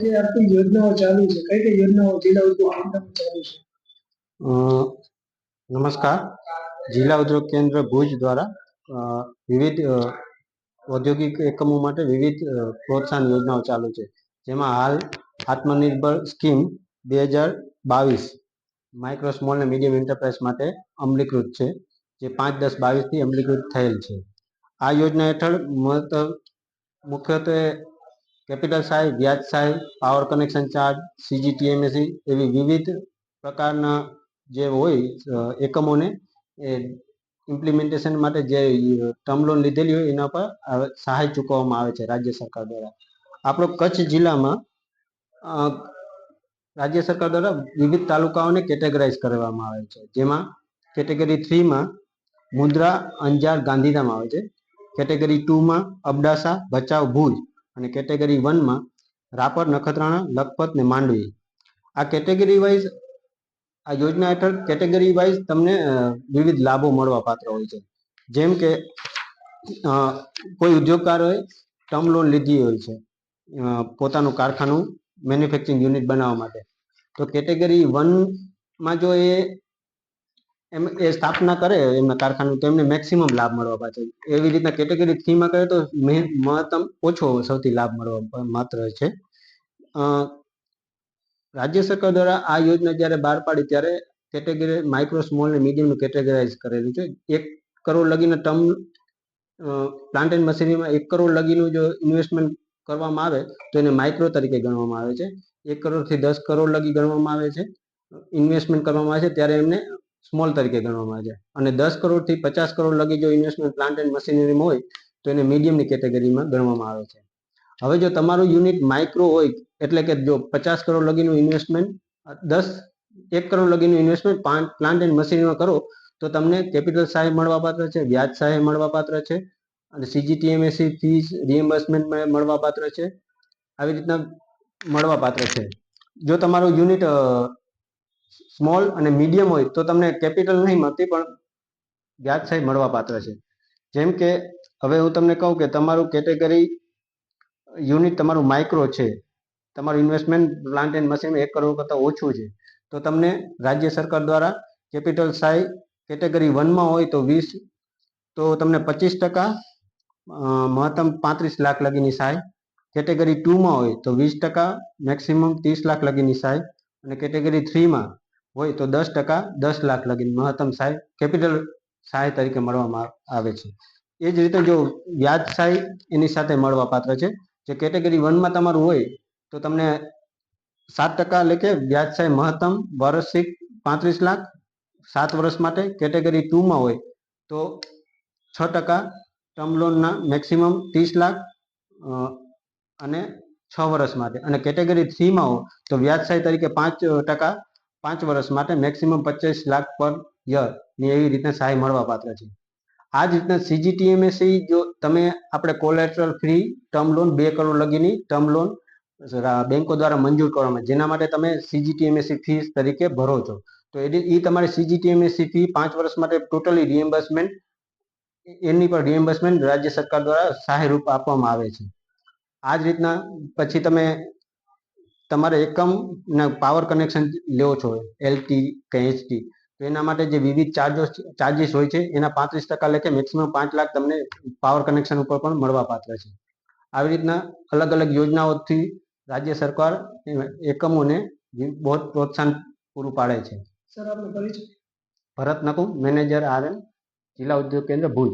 જે આપણી યોજનાઓ ચાલુ છે. કઈ કઈ યોજનાઓ જિલ્લા ઉદ્યોગ કેન્દ્રમાં ચાલુ છે? નમસ્કાર. જિલ્લા ઉદ્યોગ કેન્દ્ર ભુજ દ્વારા વિવિધ ઔદ્યોગિક એકમો માટે વિવિધ પ્રોત્સાહન યોજનાઓ ચાલુ છે. જેમાં હાલ આત્મનિર્ભર સ્કીમ બે હજાર બાવીસ માઇક્રો સ્મોલ અને મીડિયમ એન્ટરપ્રાઇઝ માટે અમલીકૃત છે, જે પાંચ દસ બાવીસથી અમલીકૃત થયેલ છે. આ યોજના હેઠળ મુખ્યત્વે કેપિટલ સહાય વ્યાજ સહાય પાવર કનેક્શન ચાર્જ સીજીટીએમએસી એવી વિવિધ પ્રકારના જે હોય એકમોને એ ઇમ્પ્લિમેન્ટેશન માટે જે ટર્મ લોન લીધેલી હોય એના પર સહાય ચૂકવવામાં આવે છે રાજ્ય સરકાર દ્વારા. આપણો કચ્છ જિલ્લામાં રાજ્ય સરકાર દ્વારા વિવિધ તાલુકાઓને કેટેગરાઇઝ કરવામાં આવે છે. જેમાં કેટેગરી થ્રીમાં મુદ્રા અંજાર, ગાંધીધામ આવે છે. કેટેગરી ટુમાં અબડાસા, ભચાઉ, ભુજ. અને કેટેગરી વનમાં રાપર નખત્રાણા, લખપત ને માંડવી. આ કેટેગરી વાઇઝ, આ યોજના હેઠળ કેટેગરી વાઇઝ તમને વિવિધ લાભો મળવા પાત્ર હોય છે. જેમ કે કોઈ ઉદ્યોગકારોએ ટર્મ લોન લીધી હોય છે પોતાનું કારખાનું મેન્યુફેક્ચરિંગ યુનિટ બનાવવા માટે. તો કેટેગરી વનમાં જો એ એમ એ સ્થાપના કરે એમના કારખાનું, તો એમને મેક્સિમમ લાભ મળવા પાછળ એવી રીતના કેટેગરી થ્રીમાં કરે તો મહત્તમ ઓછો સૌથી લાભ મળવા માત્ર છે. રાજ્ય સરકાર દ્વારા આ યોજના જ્યારે બહાર પાડી ત્યારે કેટેગરી માઇક્રો સ્મોલ અને મીડિયમનું કેટેગરાઇઝ કરેલું છે. એક કરોડ લગીને ટર્મ પ્લાન્ટ એન્ડ મશીનરીમાં એક કરોડ લગીનું જો ઇન્વેસ્ટમેન્ટ કરવામાં આવે, તો એને માઇક્રો તરીકે ગણવામાં આવે છે. એક કરોડથી દસ કરોડ લગી ગણવામાં આવે છે. ઇન્વેસ્ટમેન્ટ કરવામાં આવે છે, ત્યારે એમને સ્મોલ તરીકે ગણવામાં આવે છે. અને દસ કરોડથી પચાસ કરોડ લગી જો ઇન્વેસ્ટમેન્ટ પ્લાન્ટ એન્ડ મશીનરીમાં હોય, તો એને મીડિયમની કેટેગરીમાં ગણવામાં આવે છે. હવે જો તમારું યુનિટ માઇક્રો હોય, એટલે કે જો પચાસ કરોડ લગીનું ઇન્વેસ્ટમેન્ટ દસ, એક કરોડ લગીનું ઇન્વેસ્ટમેન્ટ પ્લાન્ટ એન્ડ મશીનરીમાં કરો, તો તમને કેપિટલ સહાય મળવાપાત્ર છે, વ્યાજ સહાય મળવાપાત્ર છે, અને સીજીટીએમએસી ફીસ રિએમ્બર્સમેન્ટ મળવાપાત્ર છે. આવી રીતના મળવાપાત્ર છે. જો તમારું યુનિટ સ્મોલ અને મીડિયમ હોય તો તમને કેપિટલ નહીં મળતી, પણ વ્યાજ સહી મળવા પાત્ર છે. જેમ કે, હવે હું તમને કહું કે તમારું કેટેગરી યુનિટ તમારું માઇક્રો છે. તમારું ઇન્વેસ્ટમેન્ટ પ્લાન્ટ એન્ડ મશીન એક કરોડ કરતાં ઓછું છે. તો તમને રાજ્ય સરકાર દ્વારા કેપિટલ સહાય કેટેગરી વનમાં હોય તો વીસ, તો તમને પચીસ ટકા મહત્તમ પાંત્રીસ લાખ લગીની સહાય કેટેગરી ટુમાં હોય તો વીસ ટકા, મેક્સિમમ ત્રીસ લાખ લગીની સહાય અને કેટેગરી થ્રીમાં હોય તો દસ ટકા દસ લાખ લગીન મહત્તમ સહાય કેપિટલ સહાય તરીકે મળવામાં આવે છે. એ જ રીતે જો વ્યાજ સહાય એની સાથે મળવા પાત્ર છે. જે કેટેગરી વનમાં તમારું હોય તો તમને સાત ટકા લેખે વ્યાજ સહાય મહત્તમ વાર્ષિક પાંત્રીસ લાખ સાત વર્ષ માટે કેટેગરી ટુમાં હોય તો છ ટકા ટર્મ લોનના મેક્સિમમ ત્રીસ લાખ અને છ વર્ષ માટે. અને કેટેગરી થ્રીમાં હો તો વ્યાજ સહાય તરીકે પાંચ ટકા પાંચ વર્ષ માટે મેક્સિમમ પચીસ લાખ પર યરની એવી રીતના સહાય મળવા પાત્ર છે. આ જ રીતના સીજીટીએમએસી જો તમે આપણે કોલેટરલ ફ્રી ટર્મ લોન બે કરોડ લગીની ટર્મ લોન બેંકો દ્વારા મંજૂર કરવામાં જેના માટે તમે સીજીટીએમએસી ફીસ તરીકે ભરો છો. તો એ એ તમારી સીજીટીએમએસી ફી પાંચ વર્ષ માટે ટોટલી રિએમ્બર્સમેન્ટ એની પર રિએમ્બર્સમેન્ટ રાજ્ય સરકાર દ્વારા સહાય રૂપ આપવામાં આવે છે. આ જ રીતના પછી તમે તમારે એકમ પાવર કનેક્શન લ્યો છો એલટી કે એચટી તો એના માટે જે વિવિધ ચાર્જો ચાર્જીસ હોય છે એના પાંત્રીસ ટકા લેખે મેક્સિમમ પાંચ લાખ તમને પાવર કનેક્શન ઉપર પણ મળવા પાત્ર છે. આવી રીતના અલગ અલગ યોજનાઓથી રાજ્ય સરકાર એકમોને બહુ જ પ્રોત્સાહન પૂરું પાડે છે. સર આપનો પરિચય. ભરત નકુ મેનેજર આર એમ જિલ્લા ઉદ્યોગ કેન્દ્ર ભુજ.